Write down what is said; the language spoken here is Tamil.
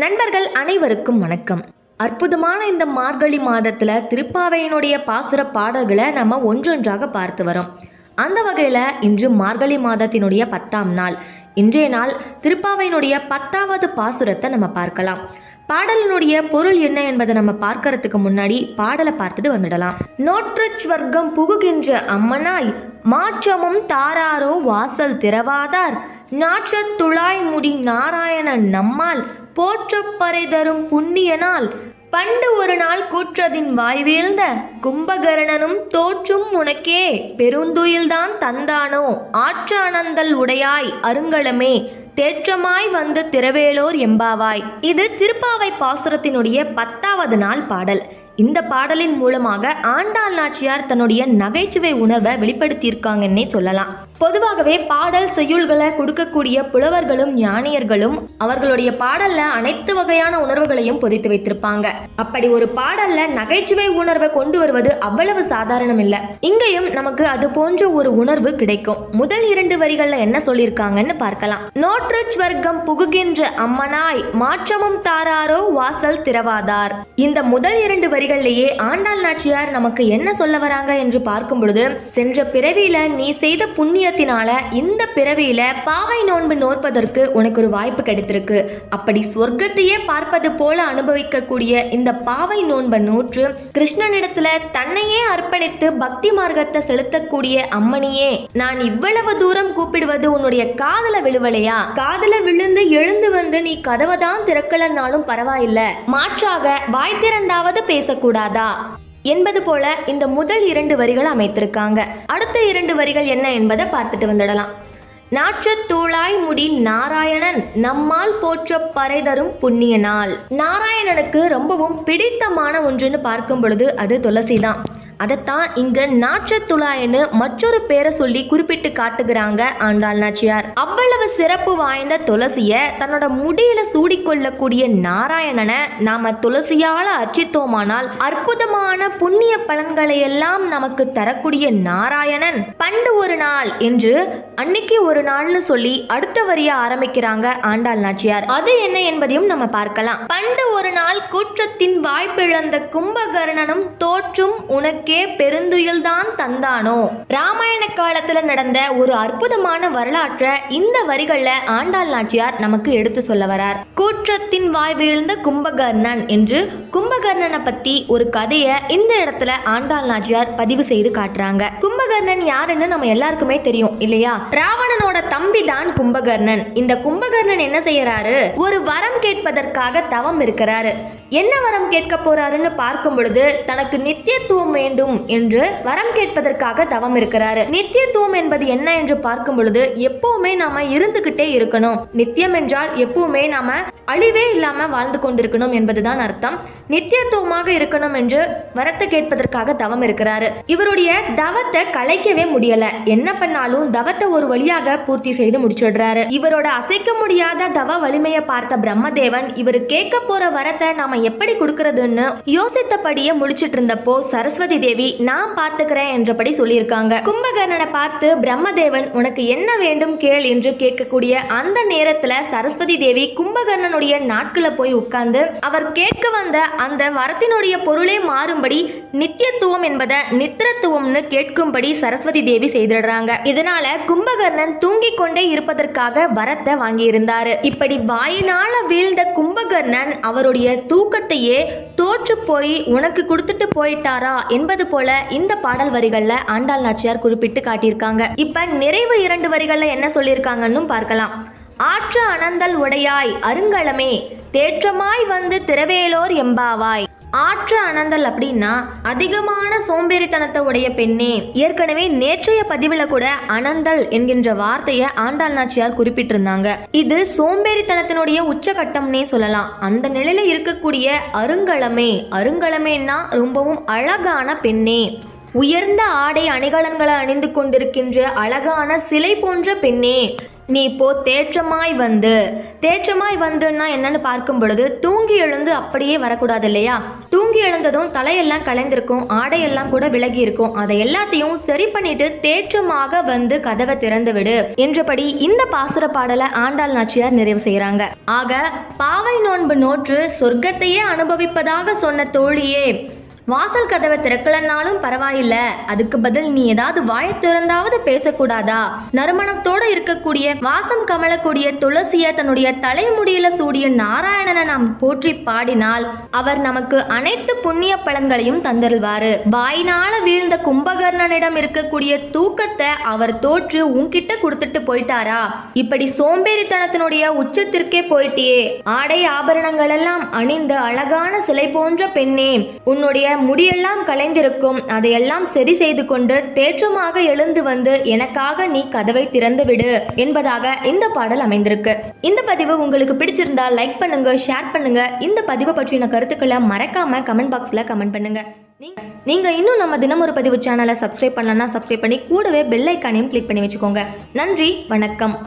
நண்பர்கள் அனைவருக்கும் வணக்கம். அற்புதமான இந்த மார்கழி மாதத்துல திருப்பாவையினுடைய பாசுர பாடல்களை நம்ம ஒன்றொன்றாக பார்த்து வரோம். அந்த வகையில் இன்று மார்கழி மாதத்தினுடைய பத்தாம் நாள். இன்றைய நாள் திருப்பாவையினுடைய பத்தாவது பாசுரத்தை நம்ம பார்க்கலாம். பாடலினுடைய பொருள் என்ன என்பதை நம்ம பார்க்கறதுக்கு முன்னாடி பாடலை பார்த்துட்டு வந்துடலாம். நோற்றுச்சுவர்க்கம் புகுகின்ற அம்மனாய் மாற்றமும் தாராரோ வாசல் திறவாதார். நாற்றத் துளாய் முடி நாராயணன் நம்மால் போற்றப்பறை தரும் புண்ணியனால் பண்டு ஒரு நாள் கூற்றதின் வாய்வீழ்ந்த கும்பகர்ணனும் தோற்றும் உனக்கே பெருந்துயில்தான் தந்தானோ ஆற்றானந்தல் உடையாய் அருங்களமே தேற்றமாய் வந்து திரவேலோர் எம்பாவாய். இது திருப்பாவை பாசுரத்தினுடைய பத்தாவது நாள் பாடல். இந்த பாடலின் மூலமாக ஆண்டாள் நாச்சியார் தன்னுடைய நகைச்சுவை உணர்வை வெளிப்படுத்தியிருக்காங்கன்னே சொல்லலாம். பொதுவாகவே பாடல் செய்யுள்களை கொடுக்கக்கூடிய புலவர்களும் ஞானியர்களும் அவர்களுடைய பாடல்ல அனைத்து வகையான உணர்வுகளையும் பொதித்து வைத்திருப்பாங்க. அப்படி ஒரு பாடல்ல நகைச்சுவை உணர்வை கொண்டு வருவது அவ்வளவு சாதாரணம் இல்ல. இங்கேயும் நமக்கு அது போன்ற ஒரு உணர்வு கிடைக்கும். முதல் இரண்டு வரிகள்ல என்ன சொல்லியிருக்காங்கன்னு பார்க்கலாம். நோற்றுச்சுவர்க்கம் புகுகின்ற அம்மனாய் மாற்றமும் தாராரோ வாசல் திறவாதார். இந்த முதல் இரண்டு வரிகள்லேயே ஆண்டாள் நாச்சியார் நமக்கு என்ன சொல்ல வராங்க என்று பார்க்கும் பொழுது சென்ற பிறவியில நீ செய்த புண்ணிய புண்ணியத்தினால இந்த பிறவியில பாவை நோன்பு நோற்பதற்கு உனக்கு ஒரு வாய்ப்பு கிடைத்திருக்கு. அப்படி சொர்க்கத்தையே பார்ப்பது போல அனுபவிக்கக்கூடிய இந்த பாவை நோன்பை நோற்று கிருஷ்ணனிடத்துல தன்னையே அர்ப்பணித்து பக்தி மார்க்கத்தை செலுத்தக்கூடிய அம்மணியே நான் இவ்வளவு தூரம் கூப்பிடுவது உன்னுடைய காதல விழுவலையா? காதல விழுந்து எழுந்து வந்து நீ கதவை தான் திறக்கலன்னாலும் பரவாயில்ல. மாற்றாக வாய் திறந்தாவது பேசக்கூடாதா? என்பது போல இந்த முதல் இரண்டு வரிகள் அமைத்திருக்காங்க. அடுத்த இரண்டு வரிகள் என்ன என்பதை பார்த்துட்டு வந்துடலாம். நாற்றத்தூளாய் முடி நாராயணன் நம்மால் போற்ற பறைதரும் புண்ணிய நாள். நாராயணனுக்கு ரொம்பவும் பிடித்தமான ஒன்றுன்னு பார்க்கும் பொழுது அது துளசி தான் அதைத்தான் இங்கு நாற்றத்துழாயன்னு மற்றொரு பேரை சொல்லி குறிப்பிட்டு காட்டுகிறாங்க ஆண்டாள் நாச்சியார். அவ்வளவு சிறப்பு வாய்ந்த துளசிய தன்னோட முடியில சூடிக்கொள்ளக்கூடிய நாராயணனை நாம துளசியால அர்ச்சித்தோமானால் அற்புதமான புண்ணிய பலன்களை எல்லாம் நமக்கு தரக்கூடிய நாராயணன். பண்டு ஒரு நாள் என்று அன்னைக்கு ஒரு நாள்னு சொல்லி அடுத்த வரிய ஆரம்பிக்கிறாங்க ஆண்டாள் நாச்சியார். அது என்ன என்பதையும் நம்ம பார்க்கலாம். பண்டு ஒரு நாள் கூற்றத்தின் வாய்ப்பிழந்த கும்பகர்ணனும் தோற்றும் உனக்கு பெருந்துயில்தான் தந்தானோ? ராமாயண காலத்துல நடந்த ஒரு அற்புதமான வரலாற்றை இந்த வரிகள்ல ஆண்டாள் நாச்சியார் நமக்கு எடுத்து சொல்ல வரார். கூற்றத்தின் வாய் வீழ்ந்த கும்பகர்ணன் என்று கும்பகர்ணனை பத்தி ஒரு கதையை இந்த இடத்துல ஆண்டாள் நாச்சியார் பதிவு செய்து காட்டுறாங்க. கும்பகர்ணன் யாருன்னு நம்ம எல்லாருக்குமே தெரியும் இல்லையா? ராவணனோட தம்பி தான் கும்பகர்ணன். இந்த கும்பகர்ணன் என்ன செய்யறாரு? ஒரு வரம் கேட்பதற்காக தவம் இருக்கிறாரு. என்ன வரம் கேட்க போறாருன்னு பார்க்கும் பொழுது தனக்கு நித்தியத்துவம் வேண்டும் என்று வரம் கேட்பதற்காக தவம் இருக்கிறாரு. நித்தியத்துவம் என்பது என்ன என்று பார்க்கும் பொழுது எப்பவுமே நாம இருந்துகிட்டே இருக்கணும். நித்தியம் என்றால் எப்பவுமே நாம அழிவே இல்லாம வாழ்ந்து கொண்டிருக்கணும் என்பதுதான் அர்த்தம். நித்தியத்துவமாக இருக்கணும் என்று வரத்தை கேட்பதற்காக தவம் இருக்கிறாரு. இவருடைய தவத்தை கலைக்கவே முடியல. என்ன பண்ணாலும் தவத்தை ஒரு வழியாக பூர்த்தி செய்து முடிச்சிடுறாரு. இவரோட அசைக்க முடியாத தவ வலிமையை பார்த்த பிரம்மதேவன் இவர் கேட்க போற வரத்தை நாம எப்படி கொடுக்கறதுன்னு யோசித்தபடியே முடிச்சிட்டு இருந்தப்போ சரஸ்வதி தேவி நான் பார்த்துக்கிறேன் என்றபடி சொல்லியிருக்காங்க. கும்பகர்ணனை பார்த்து பிரம்மதேவன் உனக்கு என்ன வேண்டும் கேள் என்று கேட்கக்கூடிய அந்த நேரத்துல சரஸ்வதி தேவி கும்பகர்ணனுடைய நாட்களை போய் உட்கார்ந்து அவர் கேட்க வந்த அந்த வரத்தினுடைய பொருளே மாறும்படி நித்தியத்துவம் என்பதை நித்திரத்துவம்னு கேட்கும்படி சரஸ்வதி தேவி செய்திடுறாங்க. இதனால கும்பகர்ணன் தூங்கிக் கொண்டே இருப்பதற்காக வரத்தை வாங்கியிருந்தாரு. இப்படி வாயினால வீழ்ந்த கும்பகர்ணன் அவருடைய தூக்கத்தையே தோற்று போய் உனக்கு கொடுத்துட்டு போயிட்டாரா என்பது போல இந்த பாடல் வரிகள்ல ஆண்டாள் நாச்சியார் குறிப்பிட்டு காட்டியிருக்காங்க. இப்ப நிறைவு இரண்டு வரிகள்ல என்ன சொல்லியிருக்காங்கன்னு பார்க்கலாம். ஆற்ற அனந்தல் உடையாய் அருங்கலமே தேற்றமாய் வந்து திரவேலோர் எம்பாவாய். ஆற்று அனந்தல் அப்படின்னா அதிகமான சோம்பேறித்தனத்தை உடைய பெண்ணே. ஏற்கனவே நேற்றைய பதிவில் கூட அனந்தல் என்கின்ற வார்த்தையை ஆண்டாள் நாச்சியார் குறிப்பிட்டிருந்தாங்க. இது சோம்பேறித்தனத்தினுடைய உச்சகட்டம்னே சொல்லலாம். அந்த நிலையில இருக்கக்கூடிய அருங்கலமே அருங்கலமேன்னா ரொம்பவும் அழகான பெண்ணே. உயர்ந்த ஆடை அணிகலன்களை அணிந்து கொண்டிருக்கின்ற அழகான சிலை போன்ற பெண்ணே. நீ இப்போ தேற்றமாய் வந்து. தேற்றமாய் வந்துன்னா என்னன்னு பார்க்கும் பொழுது தூங்கி எழுந்து அப்படியே வரக்கூடாது இல்லையா? தூங்கி எழுந்ததும் தலையெல்லாம் கலைந்திருக்கும் ஆடையெல்லாம் கூட விலகி இருக்கும். அதை எல்லாத்தையும் சரி பண்ணிட்டு தேற்றமாக வந்து கதவை திறந்து விடு என்றபடி இந்த பாசுர பாடலை ஆண்டாள் நாச்சியார் நிறைவு செய்கிறாங்க. ஆக பாவை நோன்பு நோற்று சொர்க்கத்தையே அனுபவிப்பதாக சொன்ன தோழியே வாசல் கதவை திறக்கலனாலும் பரவாயில்ல. அதுக்கு பதில் நீ ஏதாவது வாய திறந்தாவது பேசக்கூடாதா? நறுமணத்தோட இருக்கக்கூடிய வாசம் கமலக்கூடிய துளசிய தன்னுடைய தலைமுடியில சூடிய நாராயணனை நாம் போற்றி பாடினால் அவர் நமக்கு அனைத்து புண்ணிய பலன்களையும் தந்தருள்வாரு. வாயினால வீழ்ந்த கும்பகர்ணனிடம் இருக்கக்கூடிய தூக்கத்தை அவர் தோற்று உன்கிட்ட கொடுத்துட்டு போயிட்டாரா? இப்படி சோம்பேறித்தனத்தினுடைய உச்சத்திற்கே போயிட்டியே. ஆடை ஆபரணங்கள் எல்லாம் அணிந்த அழகான சிலை போன்ற பெண்ணே உன்னுடைய முடியெல்லாம் கலைந்திருக்கும் அதையெல்லாம் சரி செய்து கொண்டு தேற்றமாக எழுந்து வந்து எனக்காக நீ கதவை திறந்து விடு என்பதாக இந்த பாடல் அமைந்திருக்கு. இந்த பதிவு உங்களுக்கு பிடிச்சிருந்தா லைக் பண்ணுங்க ஷேர் பண்ணுங்க. இந்த பதிவை பற்றின கருத்துக்களை மறக்காம கமெண்ட் பாக்ஸ்ல கமெண்ட் பண்ணுங்க. நீங்க- நீங்க இன்னும் நம்ம தினம் ஒரு பதிவு சேனலை சப்ஸ்கிரைப் பண்ணலன்னா சப்ஸ்கிரைப் பண்ணி கூடவே பெல் ஐக்கானையும் கிளிக் பண்ணி வச்சுக்கோங்க. நன்றி வணக்கம்.